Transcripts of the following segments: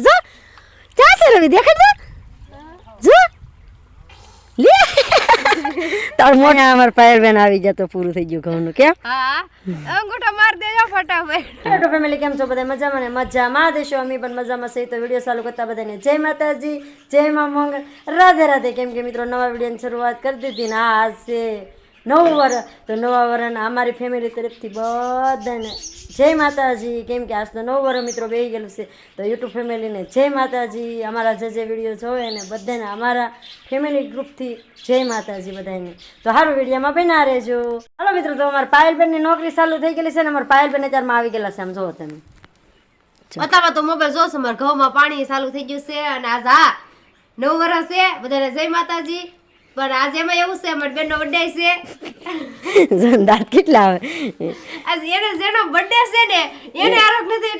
જો ક્યાં છે રવિ દેખાડ તો જો લે તાર મોને અમાર પાયર બેન આવી ગયા તો પૂરું થઈ ગયું ઘઉંનું કેમ હા અંગૂઠો માર દેજો ફટાફટ હેલો ફેમિલી કેમ છો બધા મજામાં ને મજામાં દેશો અમે પણ મજામાં સહી તો વીડિયો ચાલુ કરતા બધાને જય માતાજી જય મા મંગળ રાધે રાધે કેમ કે મિત્રો નવા વિડીયોની શરૂઆત કરી દીધી ને આ છે નવું વરસ તો નવા વરના અમારી ફેમિલી તરફથી બધાને જય માતાજી. કેમ કે આજ તો નવું વરસ મિત્રો બેસી ગયેલું છે. તો યુટ્યુબ ફેમિલીને જય માતાજી. અમારા જે જે વીડિયો જોવે ને બધાને અમારા ફેમિલી ગ્રુપથી જય માતાજી બધાને. તો સારું વિડીયોમાં બના રહેજો. હાલો મિત્રો, તો અમારા પાયલબેનની નોકરી ચાલુ થઈ ગયેલી છે ને અમારા પાયલબેન અત્યારમાં આવી ગયેલા છે. આમ જોવો તમે. અત્યારમાં તો મોબાઈલ જોશો મારા ઘઉંમાં પાણી ચાલુ થઈ ગયું છે અને આજ હા નવ વર્ષ છે બધાને જય માતાજી. પણ આજે એમાં એવું છે મારી બેનનો બર્થડે છે. દાંત કેટલા આવે? આજ એને જેનો બર્થડે છે ને એને આરોગ નથી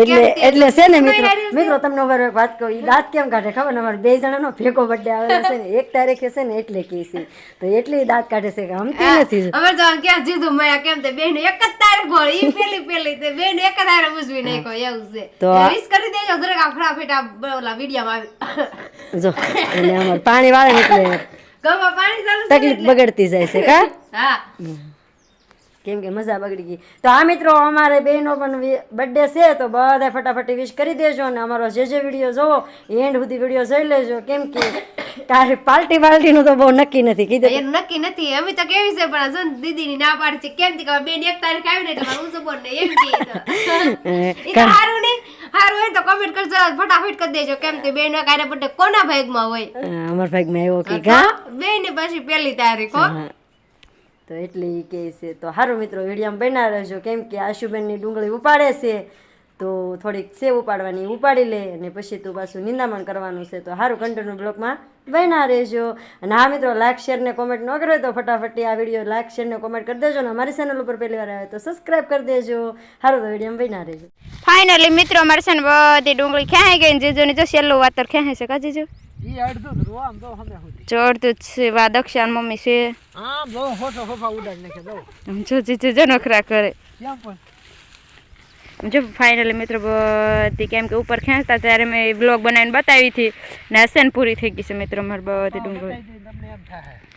એટલે એટલે છે ને મિત્રો? મિત્રો તમને ઉપર વાત કહું એ દાંત કેમ કાઢે ખબર ને? અમારે બે જણાનો ભેગો બર્થડે આવેલો છે ને એક તારીખે છે ને એટલે કે છે. તો એટલે દાંત કાઢે છે કે હમતી નથી. અમે તો ક્યાં જીધું મળ્યા કેમ તે બેન એક જ તારીખ હોય ઈ પેલી પેલી તે બેન એક જ તારીખ ઉજવી નાખ્યો એવું છે. તો વિશ કરી દેજો જરાક આફડા ફેટા ઓલા વિડીયોમાં આવી જો એટલે અમાર પાણી વાળે નીકળે ગમા પાણી ચાલુ તકલીફ બગડતી જાય છે કા? હા. કેમ કે મજા બગડી ગઈ. તો આ મિત્રો અમારે બહેનો પણ બર્થડે છે તો બધા ફટાફટી વિશ કરી દેજો અને અમારો જે જે વીડિયો જોવો એન્ડ સુધી વીડિયો જોઈ લેજો. કેમ કે તારે પાર્ટી પાર્ટીનું તો બહુ નક્કી નથી કીધું. એનું નક્કી નથી અમે તો કેવી છે પણ જો દીદીની ના પાડી છે. કેમ કે બેન એક તારીખ આવી ને એટલે મારું ઉસબોન ને એમ કે સારું ને હારું હોય તો કમેન્ટ કરજો ફટાફટ કરી દેજો. કેમ કે બેન કારે બર્થડે કોના ભાગમાં હોય? અમારા ભાગમાં એવો કે બેન પછી પેલી તારીખ હો. હા. તો એટલે એ કહે છે, તો સારું મિત્રો, વિડીયામાં બના રહેજો. કેમ કે આશુબેનની ડુંગળી ઉપાડે છે, તો થોડીક સેવ ઉપાડવાની ઉપાડી લે અને પછી તું પાછું નિંદામણ કરવાનું છે. તો સારું કન્ટિન્યુ બ્લોગમાં બના રહેજો. અને હા મિત્રો લાઈક શેર ને કોમેન્ટ ન કરો તો ફટાફટી આ વીડિયો લાઈક શેર ને કોમેન્ટ કરી દેજો અને અમારી ચેનલ ઉપર પહેલી વાર આવે તો સબસ્ક્રાઇબ કરી દેજો. સારું તો વીડિયો બના રહેજો. ફાઇનલી મિત્રો, અમારે છે ને બધી ડુંગળી ખેંચાઈ ગઈ ને જીજુની જો છેલ્લું વાતર ખેંચાય છે કા ઈ તો જ રો આમ જો હમે સુધી જોડતું જ છે વા દક્ષા ને મમ્મી છે. આમ જો હોસો હોફા ઉડાડી નાખે જો જો જીજુ જો નખરા કરે. કેમ પણ? જો ફાઇનલી મિત્રો બધી કેમ કે ઉપર ખેંચતા ત્યારે મેં બ્લોગ બનાવીને બતાવી હતી. ને હસન પૂરી થઈ ગઈ છે મિત્રો મારી બધી ડુંગળી.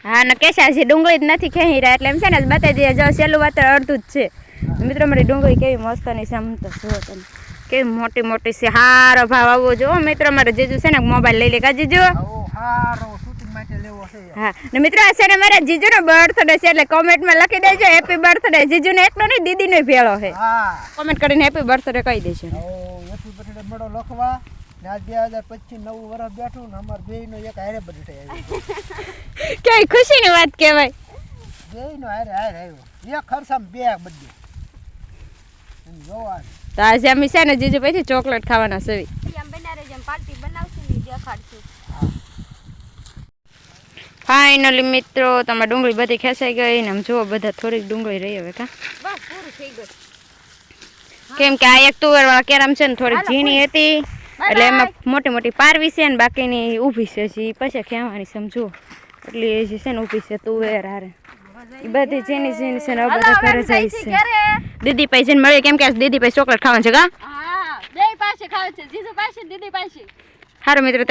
હા ને કેસા છે ડુંગળી જ નથી ખેંચી રહ્યા એટલે એમ છે ને બતાવી દઈએ જો છેલ્લું વાતર અડધું જ છે. મિત્રો મારી ડુંગળી કેવી મસ્તની છે આમ તો જુઓ તમે. કેવી મોટી મોટી છે હારો ભાવ આવો જો. મિત્રો મારે જીજુ છે ને મોબાઈલ લઈ લે કા જીજુ? હા. ને મિત્રો છે ને મારા જીજુનો બર્થડે છે એટલે કોમેન્ટમાં લખી દેજો હેપી બર્થડે જીજુ ને એકનો નહીં દીદી નો ભેળો છે. હા. કોમેન્ટ કરીને હેપી બર્થડે કહી દેજો. હેપી બર્થડે મળો લખવા. ને બે બેઠું ને નો વાત કેવાય નો હારે હારે આવ્યો. એક બે જોવા તો આજે અમે છે ને જીજુ પછી ચોકલેટ ખાવાના છે. ફાઇનલી મિત્રો તમારે ડુંગળી બધી ખેંચાઈ ગઈ ને આમ જુઓ બધા થોડીક ડુંગળી રહી હવે કા. કેમ કે આ એક તુવેર વાળા કેરામ છે ને થોડીક ઝીણી હતી એટલે એમાં મોટી મોટી પારવી છે ને બાકીની ઊભી છે હજી પછી ખેવાની સમજો એટલે એ છે ને ઊભી છે તુવેર હારે. બધી જેની જેની છે ને બધા ઘરે જાય છે. દીદી પાસે જઈને મળીએ. કેમ કે આજ દીદી પાસે ચોકલેટ ખાવાનું છે કા? સારું મિત્રો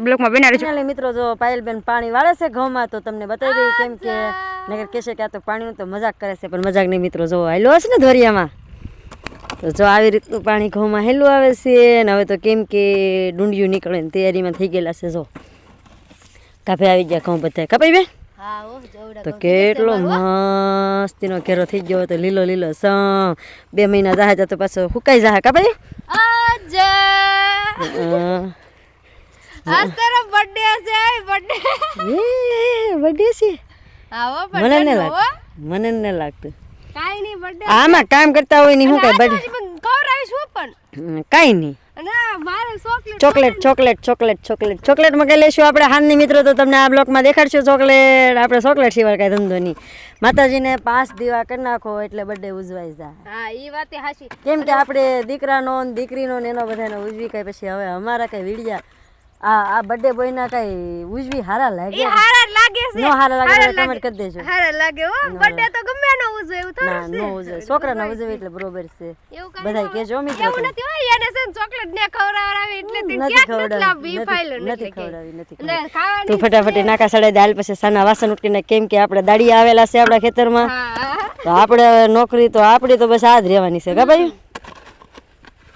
બ્લોકમાં રહેજો મિત્રો જો પાયલબેન પાણી વાળે છે ઘઉંમાં તો તમને બતાવી દઈએ કેમ કે નગર કહેશે કે આ તો પાણીનું તો મજાક કરે છે પણ મજાક નહીં મિત્રો જો હેલો હશે ને ધોરિયામાં તો જો આવી રીતનું પાણી ઘઉંમાં હેલું આવે છે ને હવે તો કેમ કે ડુંડિયું નીકળે ને તૈયારીમાં થઈ ગયેલા છે જો. કાપે આવી ગયા ઘઉં બધા. કપાઈ બે જોવડા તો કેટલો મસ્તીનો ઘેરો થઈ ગયો તો લીલો લીલો સમ. બે મહિના જાહે તો પાછો સુકાઈ જાહે કા ભાઈ? આજ તારો બર્થડે છે બર્થડે એ વડે છે? આવો મને બર્થડે ન લાગતું મને ન લાગતું. કાઈ નહીં બર્થડે આમાં કામ કરતા હોય ને કઈ હું પણ. કાંઈ નહીં. અને આ મારે chocolate chocolate chocolate chocolate chocolate. કઈ લેશું આપણે? હાનની મિત્રો તો તમને આ બ્લોકમાં દેખાડશું ચોકલેટ. આપણે ચોકલેટ સિવાય કાંઈ ધંધો નહીં. માતાજીને પાસ દીવા કરી નાખો એટલે બર્થડે ઉજવાય જાય. હા એ વાત સાચી કેમ કે આપણે દીકરાનો ને દીકરીનો ને એનો બધાનો ઉજવી કાંઈ પછી હવે અમારા કાંઈ વીડિયા આ આ બર્થડે બોય ના કઈ ઉજવી હારા લાગે એ હારા લાગે છે. નો હારા લાગે તો કમેન્ટ કરી દેજો. હારા લાગે હો. બર્થડે તો ગમે નો ઉજવે એવું ના નો ઉજવે. છોકરાના ઉજવે એટલે બરોબર છે. બધાય કેજો મિત્રો એવું નથી હોય એને છે ચોકલેટ ને ખવડાવરાવી એટલે તે ક્યાંક નથી ખવડાવી ફાઇલ નથી ખવડાવી નથી તું ફટાફટ નાકા સડે દાલ પછી સાના વાસણ ઉટકીને કેમ કે આપણે દાડી આવેલા છે આપણા ખેતરમાં. માં તો આપણે નોકરી તો આપણી તો બસ આ જ રહેવાની છે કા ભાઈ?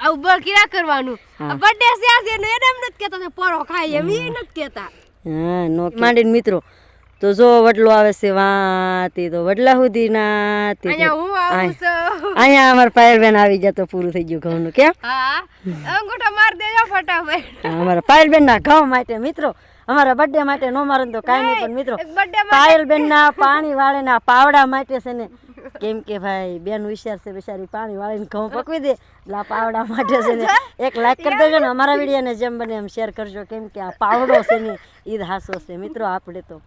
બળ કિરા કરવાનું? બર્થડે છે આજે એને એમ નથી કહેતા કે પોરો ખાય એમ ઈ નથી કહેતા. હા નો માંડીને મિત્રો તો જો વડલો આવે છે વાતી તો વડલા સુધી ના તે અહીંયા હું આવું છું. અહીંયા અમારા પાયલબેન આવી ગયા તો પૂરું થઈ ગયું ઘઉંનું કેમ? હા અંગૂઠો માર દેજો ફટાફટ. અમારા પાયલબેન ના ઘઉં માટે મિત્રો અમારા બર્થડે માટે નો મારે તો કાંઈ નહીં પણ મિત્રો પાયલ પાયલબેન ના પાણી વાળે ના પાવડા માટે છે ને કેમ કે ભાઈ બેન હોશિયાર છે બિચારી પાણી વાળીને ઘઉં પકવી દે. એટલે આ પાવડા માટે છે ને એક લાઈક કરી દેજો ને અમારા વિડીયોને જેમ બને એમ શેર કરજો. કેમ કે આ પાવડો છે ને ઈદ હાસો છે. મિત્રો આપણે તો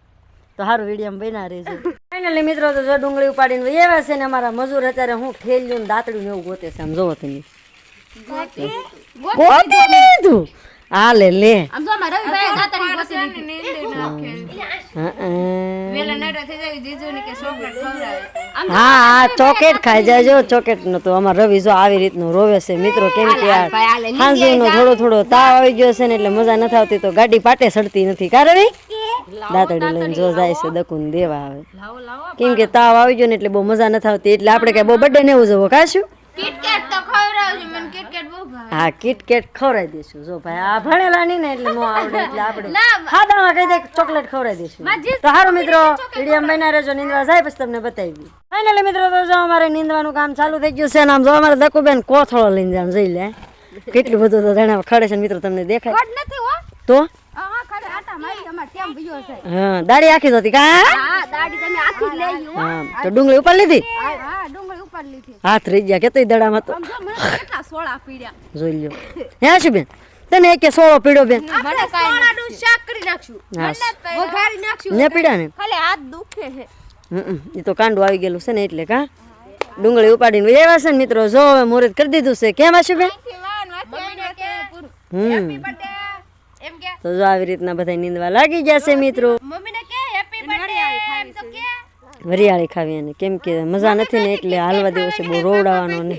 તો સારું વીડિયો બન્યા રહેજો. ફાઇનલી મિત્રો તો જો ડુંગળી ઉપાડીને એવા છે ને અમારા મજૂર અત્યારે હું ખેલ્યું ને દાતડ્યું ને એવું ગોતે છે. આમ જોવો તમે. ગોતે? લીધું હા લે લે. આમ જો મારા રવિભાઈ દાતરી ગોતે લીધી હા, હા. વેલા નડા થઈ જાય જીજુ ની કે ચોકલેટ ખવડાવે. આમ હા ચોકેટ ખાઈ જાય જો ચોકેટ નો તો અમાર રવિ જો આવી રીતનું રોવે છે મિત્રો કેમ કે આ નો થોડો થોડો તાવ આવી ગયો છે ને એટલે મજા નથી આવતી તો ગાડી પાટે સડતી નથી. કા રવિ? દાતડી લઈને જો જાય છે દકુન દેવા આવે. લાવો લાવો કેમ કે તાવ આવી ગયો ને એટલે બહુ મજા નથી આવતી એટલે આપણે કઈ બહુ બર્થડે ને ઉજવો કાશું કિટકેટ તો ખવડાવજો મને કિટકેટ બહુ ભાવે. હા કિટકેટ ખવડાવી દઈશું. જો ભાઈ આ ભણેલા નહીં ને એટલે નો આવડે એટલે આપણે કહી દે ચોકલેટ ખવડાવી દઈશું. તો સારું મિત્રો વીડિયો બના રહેજો નીંદવા જાય પછી તમને બતાવી ફાઇનલી મિત્રો તો જો અમારે નીંદવાનું કામ ચાલુ થઈ ગયું છે ને આમ જો અમારે દકુબેન કોથળો લઈને જાય આમ જોઈ લે. કેટલું બધું તો જાણે ખડે છે મિત્રો તમને દેખાય. નથી હો. તો? હા દાડી આખી હતી કા? હા દાડી તમે આખી લઈ હા તો ડુંગળી ઉપર લીધી? હા લીધી. હાથ રહી ગયા. કેતોય દડામાં તો. કેટલા સોળા પીડ્યા જોઈ લ્યો. હે શું બેન? તને એક સોળો પીડ્યો બેન? આપણે સોળાનું શાક કરી નાખશું વઘારી નાખશું ને પીડ્યા ને? ખાલી હાથ દુખે છે. હમ એ તો કાંડું આવી ગયેલું છે ને એટલે કા? ડુંગળી ઉપાડીને એવા છે ને મિત્રો. જો હવે મુહૂર્ત કરી દીધું છે. કેમ આશું બેન? મમ્મીને કે પૂરું. હમ. બર્થડે. એમ કે. તો જો આવી રીતના બધા નીંદવા લાગી ગયા છે મિત્રો. મમ્મીને કે હેપી બર્થડે. એમ તો કે વરિયાળી ખાવી અને કેમ કે મજા નથી ને એટલે હાલવા દેવો છે બહુ રોવડાવવાનો ને.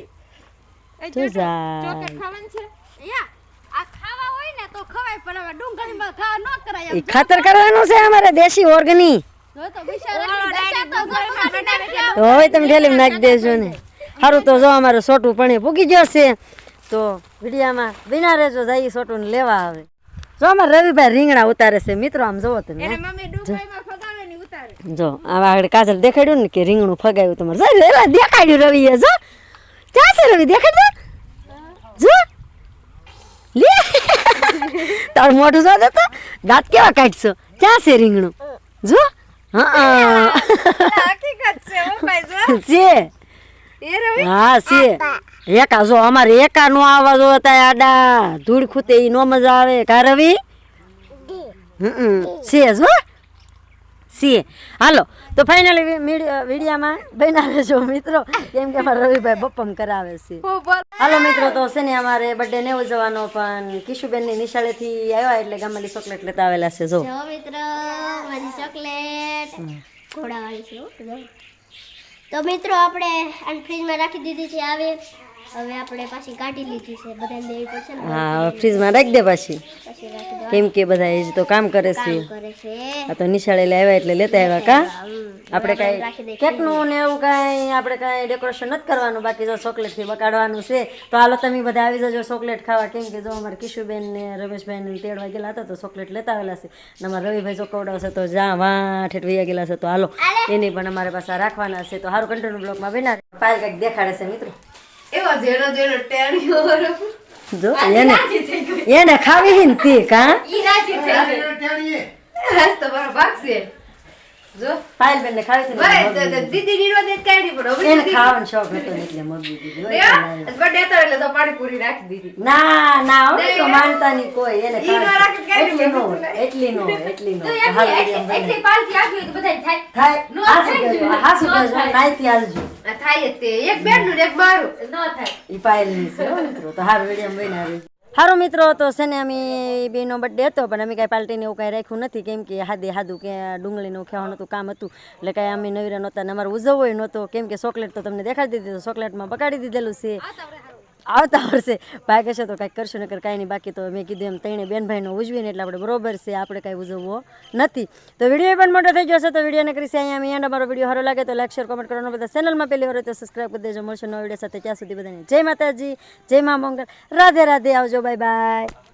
તો જાય ખાવાનું છે. યા આ ખાવા હોય ને તો ખવાય પણ હવે ડુંગળીમાં ખાવા ન કરાય એ ખાતર કરવાનું છે અમારે દેશી ઓર્ગની. તો જો હવે તમે ઢેલી નાખી દેજો ને. સારું તો જો અમારે સોટું પણ પૂગી છે. તો વિડીયામાં બિના રહેજો જઈ સોટું ને લેવા આવે. જો અમારે રવિભાઈ રીંગણા ઉતારે છે મિત્રો આમ જોવો તમે એને મમ્મી ડુંગળીમાં ફગાવે ને ઉતારે જો આવા આગળ કાજલ દેખાડ્યું ને કે રીંગણું ફગાવ્યું તમારે. જો લેલા દેખાડ્યું રવિએ જો. ક્યાં છે રવિ? દેખાડ દો. જો. લે. તાર મોઢું જો તો. દાંત કેવા કાઢશો? ક્યાં છે રીંગણું? જો. હા છે ઓ ભાઈ જો. છે. એ રવિ? હા છે. એકા જો અમારે એકા નો આવવા જો તા આડા. ધૂળ ખૂતે ઈ નો મજા આવે. કા રવિ? હમ. છે જો. છે હાલો તો ફાઇનલી વિડીયામાં બન્યા રહેજો મિત્રો. કેમ કે અમારા રવિભાઈ બપમ કરાવે છે. હાલો મિત્રો તો છે ને અમારે બર્થડે ને ઉજવવાનો પણ કિશુબેનની નિશાળેથી આવ્યા એટલે ગામમાંથી ચોકલેટ લેતા આવેલા છે જો. મિત્રો મારી ચોકલેટ ઘોડાવાળી છે તો મિત્રો આપણે આને ફ્રીજમાં રાખી દીધી છે આવે. હવે આપણે પાછી કાઢી લીધી છે. બધાને દેવી પડશે હા ફ્રીજમાં રાખી દે પાછી. કેમ કે બધા એ તો કામ કરે છે. આ તો નિશાળે લાવ્યા એટલે લેતા આવ્યા કા? આપણે કાંઈ કેકનું ને એવું કાંઈ આપણે કાંઈ ડેકોરેશન નથી કરવાનું. બાકી જો ચોકલેટથી બગાડવાનું છે તો હાલો તમે બધા આવી જજો ચોકલેટ ખાવા. કેમ કે જો અમારે કિશુબેન ને રમેશભાઈ ને તેડવા ગયેલા હતા તો ચોકલેટ લેતા આવેલા છે. અને અમારા રવિભાઈ જો કવડાવશે તો જા વાં ઠેઠ વૈયા ગયેલા છે. તો હાલો એની પણ અમારે પાસે રાખવાના છે. તો સારું કંટ્રોલ બ્લોકમાં બેના પાલ કંઈક દેખાડે છે મિત્રો. એવો જેનો જેનો ટેણીઓ જો એને એને ખાવી હે ને કા ઈ રાજી થઈ ગઈ. હાસ તો બરો ભાગ છે. જો. પાયલ બેન ને ખાવી છે બરે ને મગની. દીદી ની રોજ કાઢી પણ હવે એને ખાવાનો શોખ હતો એટલે મગી દીધી હોય એટલે લાવી. બર્થડે તો એટલે તો પાણીપુરી રાખી દીધી. ના તો માનતા કોઈ એને એટલી નો એટલી એટલી પાલથી આપી તો થાય. થાય. નો થાય તે. એક બેનનું એક મારું ન થાય. ઈ પાયલની છે મિત્રો, તો હારું વીડિયો બન્યા રહેજો. સારું મિત્રો, તો છે ને અમે બેનો બર્થડે હતો, પણ અમે કાંઈ પાર્ટીને એવું કાંઈ રાખ્યું નથી, કેમ કે હાદે હાદું કે ડુંગળીનું ખાવાનું હતું કામ હતું. એટલે કાંઈ અમે નવીરા નહોતા ને અમારે ઉજવવો નહોતો. કેમ કે ચોકલેટ તો તમને દેખાડી દીધી ચોકલેટમાં બગાડી દીધેલું છે. આવતા વર્ષે ભાઈ કહેશે તો કાંઈક કરશું, નકર કાંઈ નહીં. બાકી તો મેં કીધું એમ ત્રણે બેન ભાઈનો ઉજવીને એટલે આપણે બરોબર છે, આપણે કાંઈ ઉજવવો નથી. તો વીડિયો પણ મોટો થઈ જશે તો વિડીયોને કરીશ અહીંયા. અમે એન્ડ અમારો વીડિયો સારો લાગે તો લાઈક, શેર, કોમેન્ટ કરવાનો બધા ચેનલમાં પહેલી વાર તો સબસ્ક્રાઈબ કરી દેજો. મળશે નવા વીડિયો સાથે. ત્યાં સુધી બધાને જય માતાજી, જય મા મંગળ. રાધે રાધે. આવજો. Bye bye